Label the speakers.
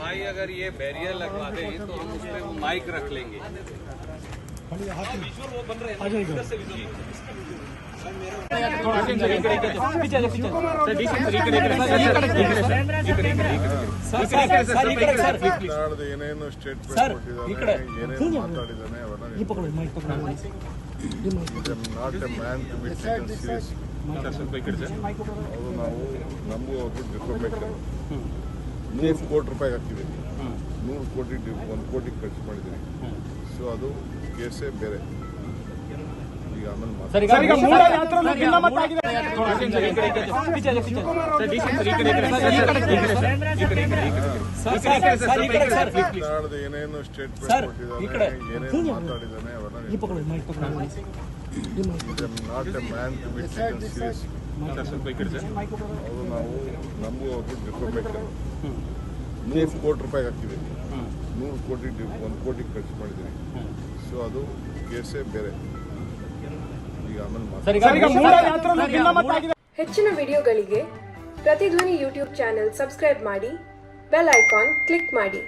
Speaker 1: भाई अगर ये बैरियर लगवा दें तो हम उस पर वो माइक रख लेंगे
Speaker 2: ಮಾತಾಡದೆ ಏನೇನು ಸ್ಟೇಟ್ಮೆಂಟ್ ಕೊಟ್ಟಿದ್ದಾನೆ ಏನೇನು ಮಾತಾಡಿದ್ದಾನೆ ಅವೆಲ್ಲ not a man to be taken serious ಅವರು ನಾವು ನಮಗೂ ಅವ್ರಿಗೂ ಡಿಫಾಮೇಷನ್ ನೂರು ಕೋಟಿ ರೂಪಾಯಿ ಹಾಕಿದ್ದೀನಿ ನೂರು ಕೋಟಿ ಒಂದು ಕೋಟಿ ಖರ್ಚು ಮಾಡಿದ್ದೀನಿ ಸೊ ಅದು ಕೇಸೇ ಬೇರೆ ಈಗ ಆಮೇಲೆ ಏನೇನು ಸ್ಟೇಟ್ಮೆಂಟ್ ಏನೇನು ಮಾತಾಡಿದ್ದಾನೆ ಅವರ not a man to be taken serious ಅವರು ನಾವು ನಮಗೂ ಅವ್ರಿಗೂ ಡಿಫಾಮೇಷನ್ ನೂರು ಕೋಟಿ ರೂಪಾಯಿ ಹಾಕಿದ್ದೀನಿ ನೂರು ಕೋಟಿ ಒಂದು ಕೋಟಿ ಖರ್ಚು ಮಾಡಿದ್ದೀನಿ ಸೊ ಅದು ಕೇಸೇ ಬೇರೆ. ಈಗ ಆಮೇಲೆ.
Speaker 3: ಹೆಚ್ಚಿನ ವಿಡಿಯೋಗಳಿಗೆ ಪ್ರತಿಧ್ವನಿ ಯೂಟ್ಯೂಬ್ ಚಾನೆಲ್ ಸಬ್ಸ್ಕ್ರೈಬ್ ಮಾಡಿ ಬೆಲ್ ಐಕಾನ್ ಕ್ಲಿಕ್ ಮಾಡಿ.